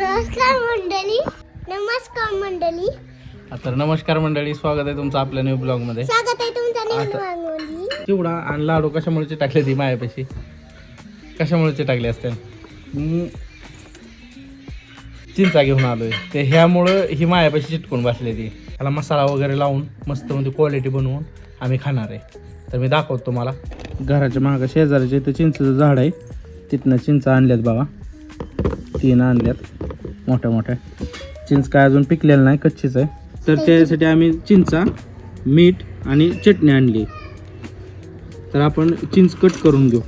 नमस्कार मंडळी. नमस्कार मंडळी. तर नमस्कार मंडळी स्वागत आहे तुमचं आपल्या न्यू ब्लॉगमध्ये. स्वागत आहे तुमचं आता- चिवडा आणि लाडू कशामुळे टाकले ती मायापाशी? कशामुळे टाकले असते? मी चिंचा घेऊन आलोय. ते ह्यामुळं ही मायापाशी चिटकून बसले ती. त्याला मसाला वगैरे लावून मस्त म्हणजे क्वालिटी बनवून आम्ही खाणार आहे. तर मी दाखवतो तुम्हाला. घराच्या मागं शेजाऱ्याच्या इथं चिंचेचं झाड आहे. तिथनं चिंचा आणल्यात बाबा. तीन आणल्यात. मोठ्या मोठ्या चिंच काय अजून पिकलेलं नाही कच्चीच आहे. तर त्यासाठी आम्ही चिंचा मीठ आणि चटणी आणली. तर आपण चिंच कट करून घेऊ.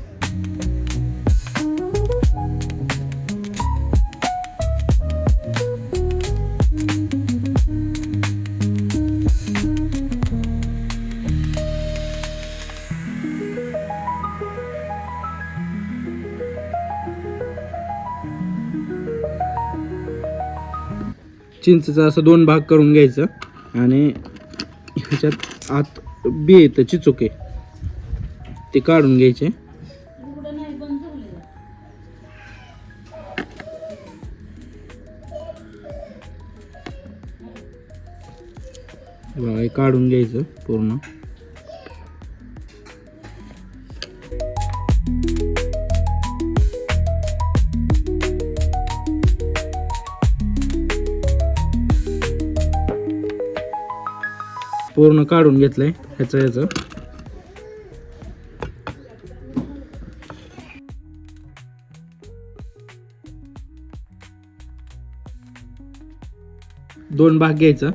चिंचचा असं दोन भाग करून घ्यायचं. आणि ह्याच्यात आत बी येतं चिचुके. ते काढून घ्यायचे. हे काढून घ्यायचं पूर्ण. पूर्ण काढून घेतलंय ह्याचं ह्याचं. दोन भाग घ्यायचा.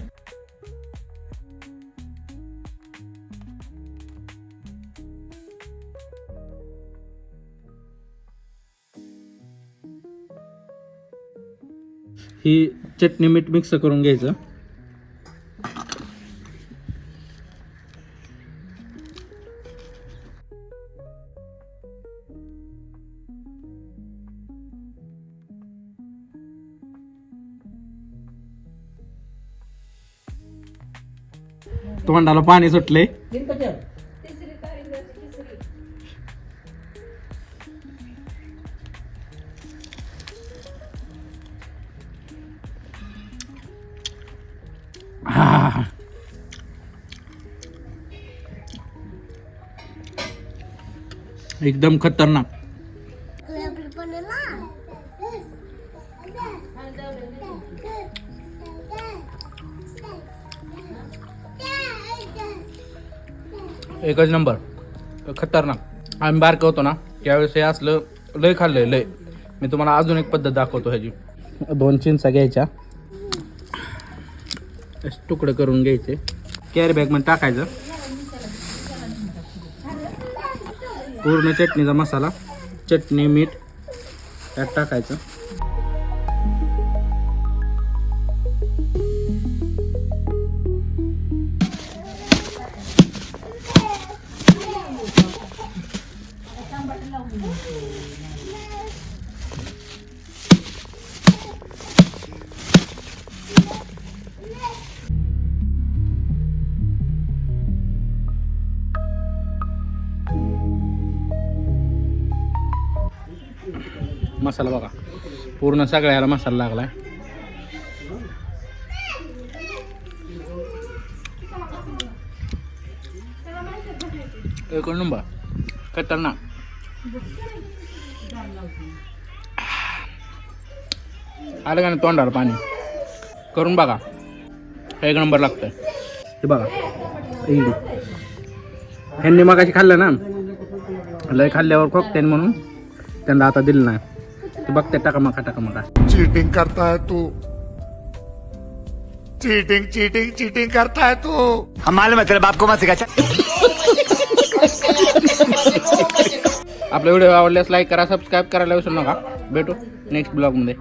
ही चटणी मीठ मिक्स करून घ्यायचं. तोंडाला पाणी सुटले एकदम खतरनाक. एकच नंबर. खतरनाक. आम्ही बारकं होतो ना त्यावेळेस हे असलं लय खाल्लंय लय. मी तुम्हाला अजून एक पद्धत दाखवतो ह्याची. दोन चिंचा घ्यायच्या. असे करून घ्यायचे. कॅरी बॅगमध्ये टाकायचं. पूर्ण चटणीचा मसाला चटणी मीठ त्यात टाकायचं. मसाला बघा. पूर्ण सगळ्याला मसाला लागलाय. एक नंबर खतरनाक आलं का नाही तोंडावर पाणी? करून बघा. एक नंबर लागतंय. हे बघा. ह्यांनी मगाशी खाल्लं ना? लय खाल्ल्यावर खोकते म्हणून. त्यांना आता दिलं नाही. ते बघते टाका मका टाका मका चीटिंग करता है तू चीटिंग चीटिंग चीटिंग करता है तू हम मालूम है तेरे बाप को मत सिखा आपला व्हिडिओ आवडल्यास लाईक करा सबस्क्राईब करायला विसरू नका भेटू नेक्स्ट ब्लॉगमध्ये